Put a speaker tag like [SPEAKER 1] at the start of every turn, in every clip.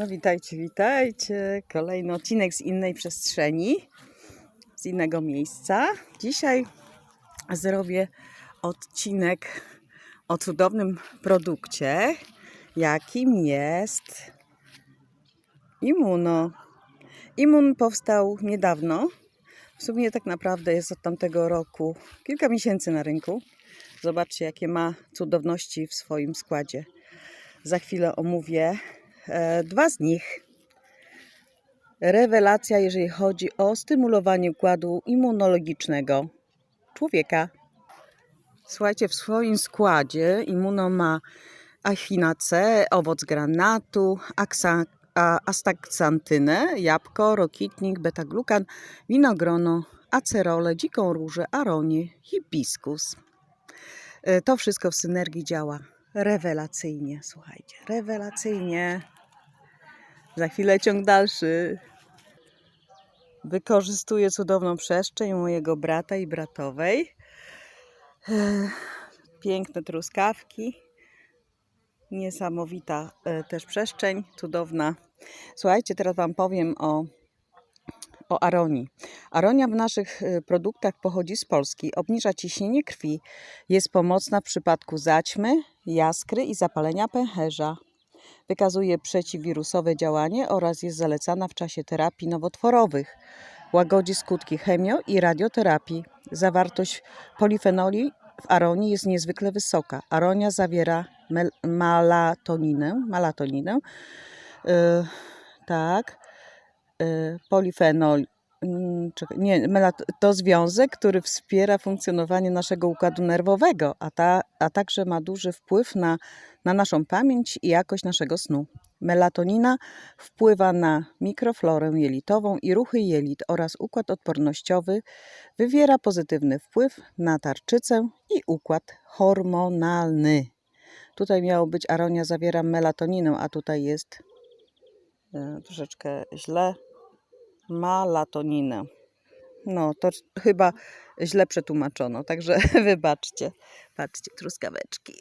[SPEAKER 1] No witajcie, witajcie. Kolejny odcinek z innej przestrzeni, z innego miejsca. Dzisiaj zrobię odcinek o cudownym produkcie, jakim jest Immuno. Immun powstał niedawno. W sumie tak naprawdę jest od tamtego roku kilka miesięcy na rynku. Zobaczcie, jakie ma cudowności w swoim składzie. Za chwilę omówię dwa z nich. Rewelacja, jeżeli chodzi o stymulowanie układu immunologicznego człowieka. Słuchajcie, w swoim składzie immuno ma achina C, owoc granatu, aksa, jabłko, rokitnik, beta-glukan, winogrono, acerolę, dziką różę, aronię, hibiskus. E, To wszystko w synergii działa rewelacyjnie, słuchajcie, rewelacyjnie. Za chwilę ciąg dalszy. Wykorzystuję cudowną przestrzeń mojego brata i bratowej. Piękne truskawki. Niesamowita e, też przestrzeń, cudowna. Słuchajcie, teraz Wam powiem o, o aronii. Aronia w naszych e, produktach pochodzi z Polski. Obniża ciśnienie krwi. Jest pomocna w przypadku zaćmy, jaskry i zapalenia pęcherza. Wykazuje przeciwwirusowe działanie oraz jest zalecana w czasie terapii nowotworowych. Łagodzi skutki chemio i radioterapii. Zawartość polifenoli w aronii jest niezwykle wysoka. Aronia zawiera mel- malatoninę, yy, tak, yy, polifenol, nie, melat- to związek, który wspiera funkcjonowanie naszego układu nerwowego, a, ta, a także ma duży wpływ na, na naszą pamięć i jakość naszego snu. Melatonina wpływa na mikroflorę jelitową i ruchy jelit oraz układ odpornościowy, wywiera pozytywny wpływ na tarczycę i układ hormonalny. Tutaj miało być aronia zawiera melatoninę, a tutaj jest e, troszeczkę źle malatoninę. No, to chyba źle przetłumaczono, także wybaczcie. Patrzcie, truskaweczki.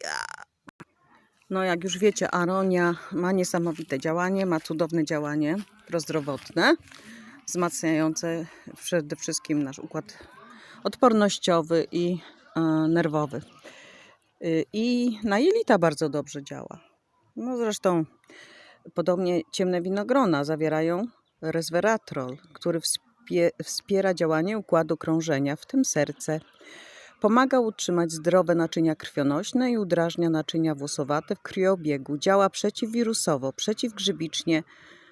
[SPEAKER 1] No, jak już wiecie, aronia ma niesamowite działanie, ma cudowne działanie prozdrowotne, wzmacniające przede wszystkim nasz układ odpornościowy i e, nerwowy. Y, I na jelita bardzo dobrze działa. No zresztą podobnie ciemne winogrona zawierają resveratrol, który wspie- wspiera działanie układu krążenia, w tym serce. Pomaga utrzymać zdrowe naczynia krwionośne i udrażnia naczynia włosowate w krwiobiegu. Działa przeciwwirusowo, przeciwgrzybicznie,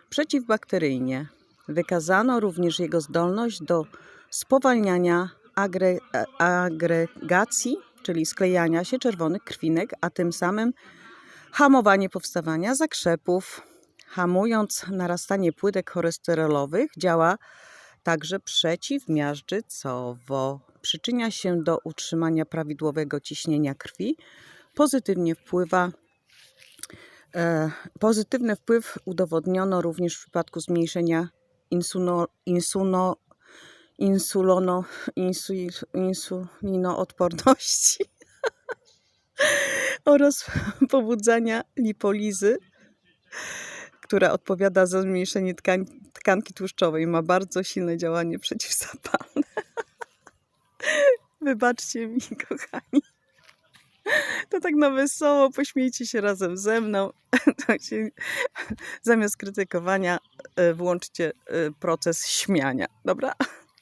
[SPEAKER 1] przeciwbakteryjnie. Wykazano również jego zdolność do spowalniania agre- agregacji, czyli sklejania się czerwonych krwinek, a tym samym hamowanie powstawania zakrzepów. Hamując narastanie płytek cholesterolowych, działa także przeciwmiażdżycowo. Przyczynia się do utrzymania prawidłowego ciśnienia krwi. Pozytywnie wpływa e, Pozytywny wpływ udowodniono również w przypadku zmniejszenia insuno, insuno, insulono, insu, insulinoodporności oraz pobudzania lipolizy, która odpowiada za zmniejszenie tkanki tłuszczowej. Ma bardzo silne działanie przeciwzapalne. Wybaczcie mi, kochani. To tak na wesoło, pośmiejcie się razem ze mną. Się, zamiast krytykowania e, włączcie e, proces śmiania, dobra?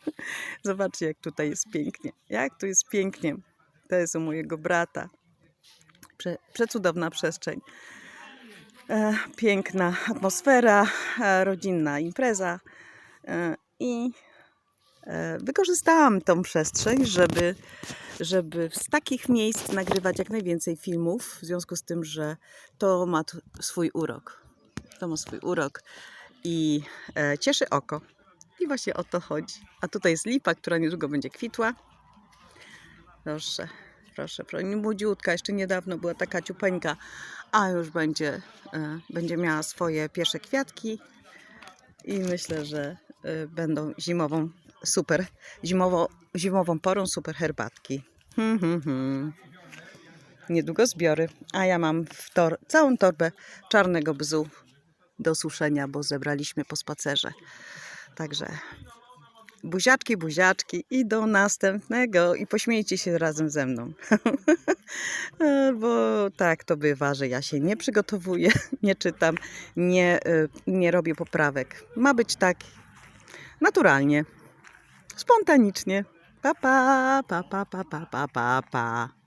[SPEAKER 1] Zobaczcie, jak tutaj jest pięknie. Jak tu jest pięknie. To jest u mojego brata. Prze, przecudowna przestrzeń. E, piękna atmosfera, e, rodzinna impreza. E, I wykorzystałam tą przestrzeń, żeby, żeby z takich miejsc nagrywać jak najwięcej filmów, w związku z tym, że to ma swój urok. To ma swój urok i cieszy oko. I właśnie o to chodzi. A tutaj jest lipa, która niedługo będzie kwitła. Proszę, proszę, proszę. Młodziutka, jeszcze niedawno była taka ciupeńka, a już będzie, e, będzie miała swoje pierwsze kwiatki. I myślę, że e, będą zimową, super, zimowo, zimową porą super herbatki. Hmm, hmm, hmm. Niedługo zbiory, a ja mam tor całą torbę czarnego bzu do suszenia, bo zebraliśmy po spacerze. Także Buziaczki, buziaczki i do następnego i pośmiejcie się razem ze mną. Bo tak to bywa, że ja się nie przygotowuję, nie czytam, nie, y, nie robię poprawek. Ma być tak naturalnie, spontanicznie. Pa, pa, pa, pa, pa, pa, pa, pa.